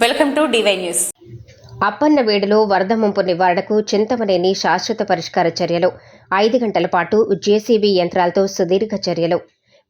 Welcome to DY news. అప్పన్నవేడులో వరద ముంపు నివారణకు చింతమనేని శాశ్వత పరిష్కార చర్యలు. ఐదు గంటల పాటు జేసీబీ యంత్రాలతో సుదీర్ఘ చర్యలు.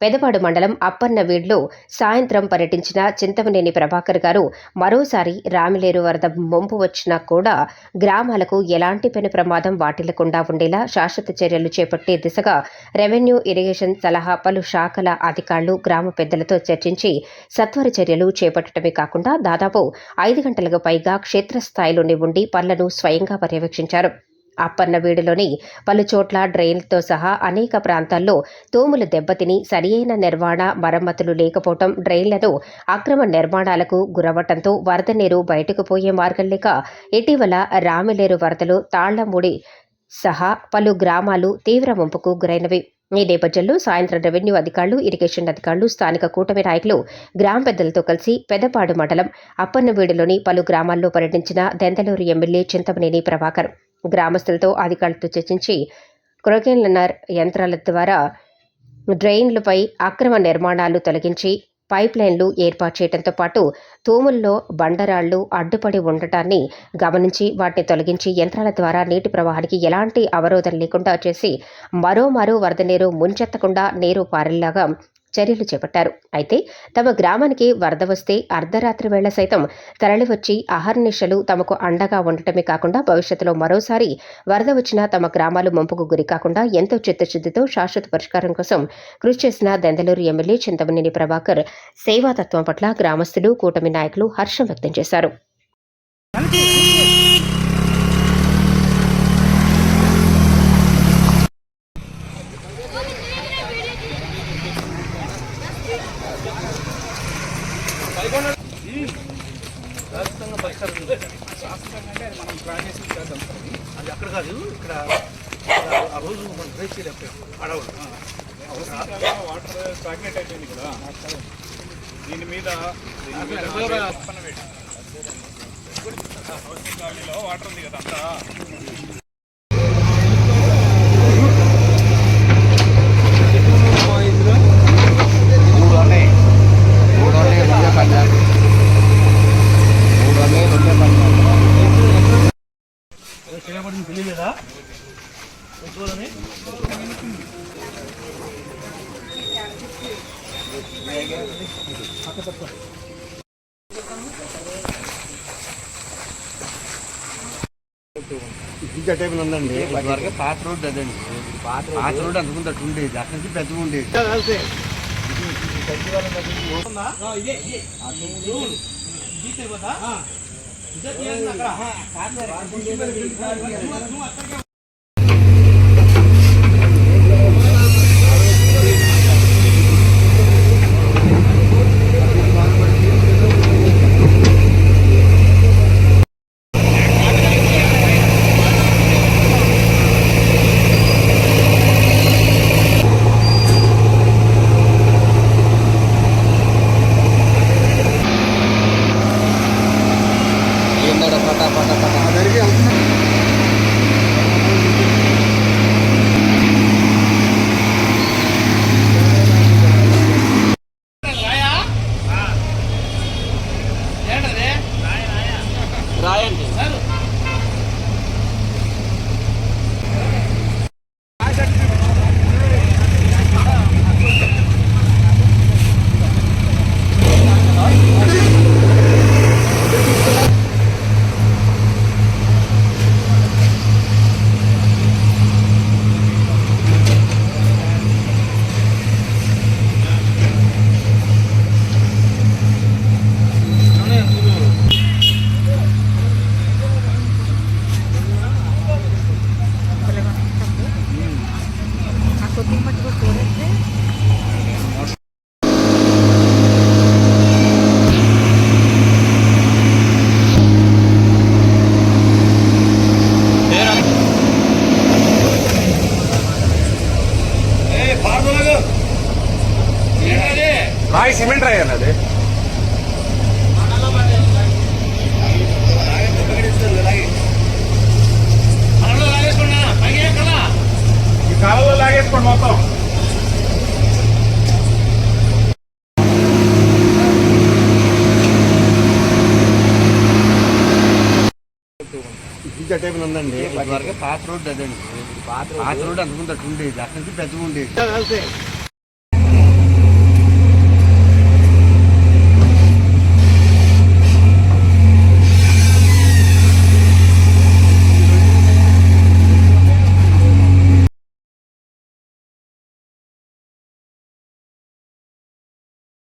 పెదపాడు మండలం అప్పన్నవీడులో సాయంత్రం పర్యటించిన చింతమనేని ప్రభాకర్ గారు మరోసారి రామిలేరు వరద ముంపు వచ్చినా కూడా గ్రామాలకు ఎలాంటి పెను ప్రమాదం వాటిల్లకుండా ఉండేలా శాశ్వత చర్యలు చేపట్టే దిశగా రెవెన్యూ ఇరిగేషన్ సలహా పలు శాఖల అధికారులు గ్రామ పెద్దలతో చర్చించి సత్వర చర్యలు చేపట్టడమే కాకుండా దాదాపు ఐదు గంటలకు పైగా క్షేత్రస్థాయిలోనే ఉండి పనులను స్వయంగా పర్యవేక్షించారు. అప్పన్నవీడులోని పలుచోట్ల డ్రైన్లతో సహా అనేక ప్రాంతాల్లో తూములు దెబ్బతిని సరియైన నిర్వహణ మరమ్మతులు లేకపోవటం డ్రైన్లను అక్రమ నిర్మాణాలకు గురవటంతో వరద నీరు బయటకు పోయే మార్గం లేక ఇటీవల రామిలేరు వరదలు తాళ్ళమూడి సహా పలు గ్రామాలు తీవ్ర ముంపుకు గురైనవి. ఈ నేపథ్యంలో సాయంత్రం రెవెన్యూ అధికారులు ఇరిగేషన్ అధికారులు స్థానిక కూటమి నాయకులు గ్రామ పెద్దలతో కలిసి పెదపాడు మండలం అప్పన్నవీడులోని పలు గ్రామాల్లో పర్యటించిన దెందలూరు ఎమ్మెల్యే చింతమనేని ప్రభాకర్. గ్రామస్తులతో అధికారులతో చర్చించి క్రోకెన్లనర్ యంత్రాల ద్వారా డ్రైన్లపై అక్రమ నిర్మాణాలు తొలగించి పైప్ లైన్లు ఏర్పాటు చేయడంతో పాటు తూముల్లో బండరాళ్ళు అడ్డుపడి ఉండటాన్ని గమనించి వాటిని తొలగించి యంత్రాల ద్వారా నీటి ప్రవాహానికి ఎలాంటి అవరోధం లేకుండా చేసి మరో మరో వరద నీరు ముంచెత్తకుండా నీరు పారేలాగా చర్యలు చేపట్టారు. అయితే తమ గ్రామానికి వరద వస్తే అర్ధరాత్రి వేళ సైతం తరలివచ్చి అహర్నిశలు తమకు అండగా ఉండటమే కాకుండా భవిష్యత్తులో మరోసారి వరద వచ్చినా తమ గ్రామాలు ముంపుకు గురి కాకుండా ఎంతో చిత్తశుద్ధితో శాశ్వత పరిష్కారం కోసం కృషి చేసిన దెందలూరు ఎమ్మెల్యే చింతమనేని ప్రభాకర్ సేవాతత్వం పట్ల గ్రామస్తులు కూటమి నాయకులు హర్షం వ్యక్తం చేశారు. అది అక్కడ కాదు ఇక్కడ ఆ రోజు మనం ట్రై చేయలేకపోయాం అడవులు వాటర్ స్టాగ్నేట్ అయిపోయింది కదా. దీని మీద వాటర్ ఉంది కదా అంతా. తెలియలేదా చూడని ఇంకా టైప్ ఉందండి. వరకు పాత రోడ్ అదండి. పాత రోడ్ అందుకుంటే అటు ఉండేది. అక్కడి నుంచి పెద్దగా ఉండేది. જત યંગ નકરા હા કાદર શું અત્યારે రాయి సిమెంట్ రాయాలి అదే. లాగేసుకోండి మొత్తం. ఉందండి. పాత రోడ్ అదే పాత రోడ్ అనుకుంటే ఉండేది. అక్కడి నుంచి పెద్దగా ఉండేది.